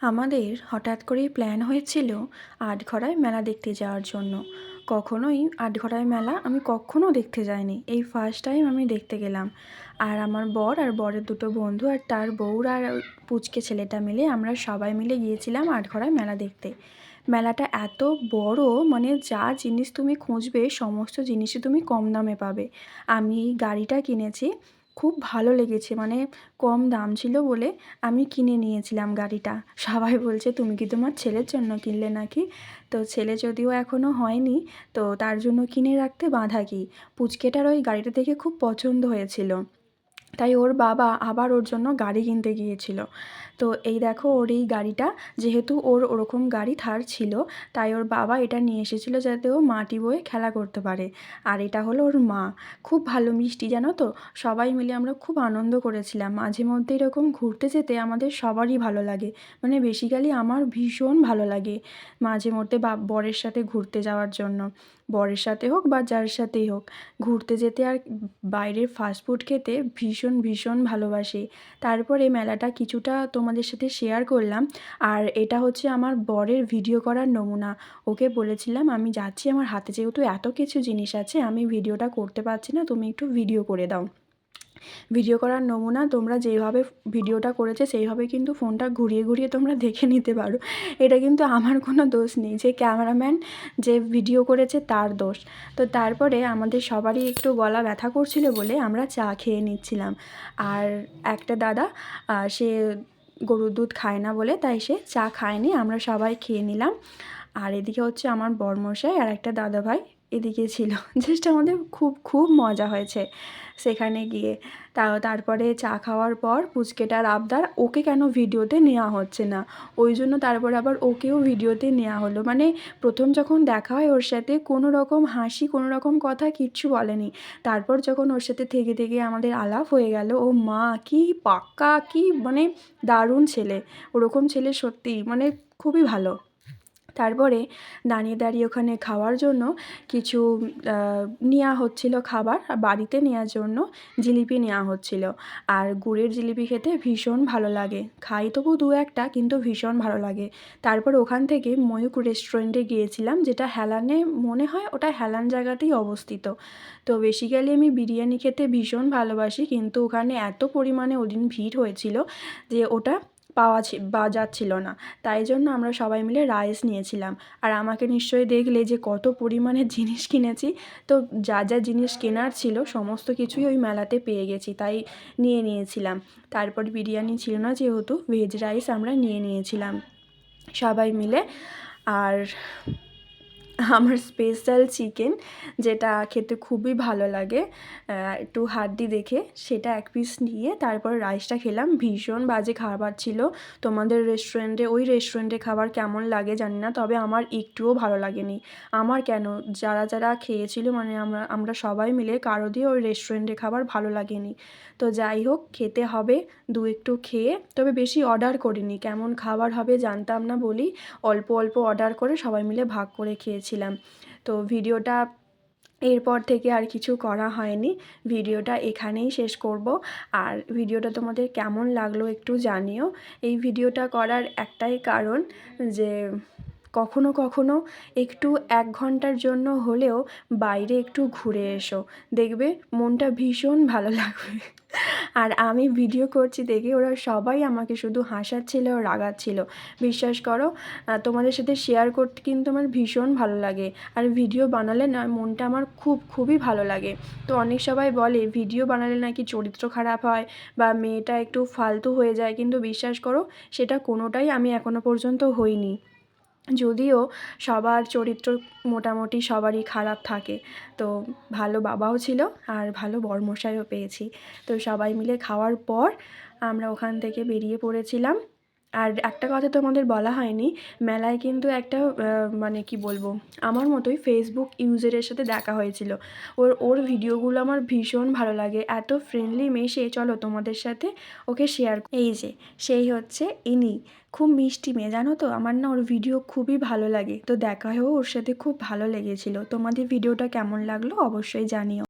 আমাদের হঠাৎ করেই প্ল্যান হয়েছিল আটঘরায় মেলা দেখতে যাওয়ার জন্য। কখনোই আটঘরায় মেলা আমি কখনো দেখতে যাইনি। এই ফার্স্ট টাইম আমি দেখতে গেলাম। আর আমার বর আর বরের দুটো বন্ধু আর তার বউর আর পুচকে ছেলেটা মিলে আমরা সবাই মিলে গিয়েছিলাম আটঘরায় মেলা দেখতে। মেলাটা এত বড় মানে যা জিনিস তুমি খুঁজবে, সমস্ত জিনিসই তুমি কম দামে পাবে। আমি এই গাড়িটা কিনেছি খুব ভালো লেগেছে মানে কম দাম ছিল বলে আমি কিনে নিয়েছিলাম গাড়িটা। সবাই বলছে, তুমি কি তোমার ছেলের জন্য কিনলে নাকি? তো ছেলে যদিও এখনও হয়নি, তো তার জন্য কিনে রাখতে বাঁধা কি? পুচকেটার ওই গাড়িটা দেখে খুব পছন্দ হয়েছিল। তাই ওর বাবা আবার ওর জন্য গাড়ি কিনতে গিয়েছিল। তো এই দেখো ওর এই গাড়িটা, যেহেতু ওর ওরকম গাড়ি থার ছিল, তাই ওর বাবা এটা নিয়ে এসেছিল যাতে ও মাটি বয়ে খেলা করতে পারে। আর এটা হলো ওর মা। খুব ভালো মিষ্টি, জানো তো? সবাই মিলে আমরা খুব আনন্দ করেছিলাম। মাঝে মধ্যে এরকম ঘুরতে যেতে আমাদের সবারই ভালো লাগে। মানে বেসিক্যালি আমার ভীষণ ভালো লাগে মাঝে মধ্যে বা, বরের সাথে ঘুরতে যাওয়ার জন্য। বরের সাথে হোক বা যার সাথেই হোক। ঘুরতে যেতে আর বাইরের ফাস্ট ফুড খেতে ভীষণ ভীষণ ভীষণ ভালোবাসি। তারপরে মেলাটা কিছুটা তোমাদের সাথে শেয়ার করলাম। আর এটা হচ্ছে আমার বরের ভিডিও করার নমুনা। ওকে বলেছিলাম, আমি যাচ্ছি, আমার হাতে যেহেতু এত কিছু জিনিস আছে, আমি ভিডিওটা করতে পারছি না, তুমি একটু ভিডিও করে দাও। ভিডিও করার নমুনা তোমরা যেভাবে ভিডিওটা করেছে, সেইভাবে কিন্তু ফোনটা ঘুরিয়ে ঘুরিয়ে তোমরা দেখে নিতে পারো। এটা কিন্তু আমার কোনো দোষ নেই। যে ক্যামেরাম্যান যে ভিডিও করেছে, তার দোষ। তো তারপরে আমাদের সবারই একটু গলা ব্যথা করছিল বলে আমরা চা খেয়ে নিচ্ছিলাম। আর একটা দাদা সে গরুর দুধ খায় না বলে, তাই সে চা খায়নি। আমরা সবাই খেয়ে নিলাম। আর এদিকে হচ্ছে আমার বরমশাই আর একটা দাদাভাই। এদিকে ছিল। জাস্ট আমাদের খুব খুব মজা হয়েছে সেখানে গিয়ে। তাও তারপরে চা খাওয়ার পর পুচকেটার আবদার ওকে কেন ভিডিওতে নেওয়া হচ্ছে না? ওই জন্য তারপরে আবার ওকেও ভিডিওতে নেওয়া হলো। মানে প্রথম যখন দেখা হয় ওর সাথে কোনো রকম হাসি, কোনো রকম কথা কিচ্ছু বলেনি। তারপর যখন ওর সাথে থেকে থেকে আমাদের আলাপ হয়ে গেল, ও মা কি পাক্কা, কি মানে দারুণ ছেলে। ওরকম ছেলে সত্যিই মানে খুবই ভালো। তারপরে দাঁড়িয়ে দাঁড়িয়ে ওখানে খাওয়ার জন্য কিছু নেওয়া হচ্ছিল খাবার বাড়িতে নেওয়ার জন্য জিলিপি নেওয়া হচ্ছিল। আর গুড়ের জিলিপি খেতে ভীষণ ভালো লাগে। খাই তবু দু একটা, কিন্তু ভীষণ ভালো লাগে। তারপর ওখান থেকে ময়ূক রেস্টুরেন্টে গিয়েছিলাম, যেটা হেলানে মনে হয় ওটা হেলান জায়গাতেই অবস্থিত। তো বেসিক্যালি আমি বিরিয়ানি খেতে ভীষণ ভালোবাসি, কিন্তু ওখানে এত পরিমাণে ওদিন ভিড় হয়েছিল যে ওটা পাওয়া বা যাচ্ছিল না। তাই জন্য আমরা সবাই মিলে রাইস নিয়েছিলাম। আর আমাকে নিশ্চয়ই দেখলে যে কত পরিমাণে জিনিস কিনেছি। তো যা যা জিনিস কেনার ছিল সমস্ত কিছুই ওই মেলাতে পেয়ে গেছি, তাই নিয়ে নিয়েছিলাম। তারপর বিরিয়ানি ছিল না যেহেতু ভেজ রাইস আমরা নিয়ে নিয়েছিলাম। সবাই মিলে। আর আমার স্পেশাল চিকেন যেটা খেতে খুবই ভালো লাগে একটু হাড্ডি দেখে, সেটা এক পিস নিয়ে তারপর রাইসটা খেলাম। ভীষণ বাজে খাবার ছিল। তোমাদের রেস্টুরেন্টে ওই রেস্টুরেন্টে খাবার কেমন লাগে জানি না, তবে আমার একটুও ভালো লাগেনি। আমার কেন? যারা যারা খেয়েছিল মানে আমরা আমরা সবাই মিলে, কারও দিয়ে ওই রেস্টুরেন্টে খাবার ভালো লাগেনি। তো যাই হোক, খেতে হবে, দু একটু খেয়ে, তবে বেশি অর্ডার করিনি। কেমন খাবার হবে জানতাম না বলি, অল্প অল্প অর্ডার করে সবাই মিলে ভাগ করে খেয়েছিলাম। তো ভিডিওটা এরপর থেকে আর কিছু করা হয়নি। ভিডিওটা এখানেই শেষ করব। আর ভিডিওটা তোমাদের কেমন লাগল একটু জানিও। এই ভিডিওটা করার একটাই কারণ যে কখনো কখনো একটু এক ঘণ্টার জন্য হলেও বাইরে একটু ঘুরে এসো। দেখবে মনটা ভীষণ ভালো লাগবে। আর আমি ভিডিও করছি দেখে ওরা সবাই আমাকে শুধু হাসাচ্ছিল ও রাগাচ্ছিল। বিশ্বাস করো তোমাদের সাথে শেয়ার করতে কিন্তু আমার ভীষণ ভালো লাগে। আর ভিডিও বানালে না মনটা আমার খুব, খুবই ভালো লাগে। তো অনেক সবাই বলে ভিডিও বানালে নাকি চরিত্র খারাপ হয় বা মেয়েটা একটু ফালতু হয়ে যায়? কিন্তু বিশ্বাস করো, সেটা কোনোটাই আমি এখনও পর্যন্ত হইনি। যদিও সবার চরিত্র মোটামুটি সবারই খারাপ থাকে। তো ভালো বাবাও ছিল আর ভালো বর্মশাইও পেয়েছি। তো সবাই মিলে খাওয়ার পর আমরা ওখান থেকে বেরিয়ে পড়েছিলাম। আর একটা কথা তোমাদের বলা হয়নি, মেলায় কিন্তু একটা মানে কি বলব, আমার মতোই ফেসবুক ইউজারের সাথে দেখা হয়েছিল। ওর ওর ভিডিওগুলো আমার ভীষণ ভালো লাগে, এত ফ্রেন্ডলি মেশে চলো তোমাদের সাথে ওকে শেয়ার এই যে, সেই হচ্ছে ইনি, খুব মিষ্টি মেয়ে, জানো তো? আমার না ওর ভিডিও খুবই ভালো লাগে। তো দেখা হয়েও ওর সাথে খুব ভালো লেগেছিলো। তোমাদের ভিডিওটা কেমন লাগল অবশ্যই জানিও।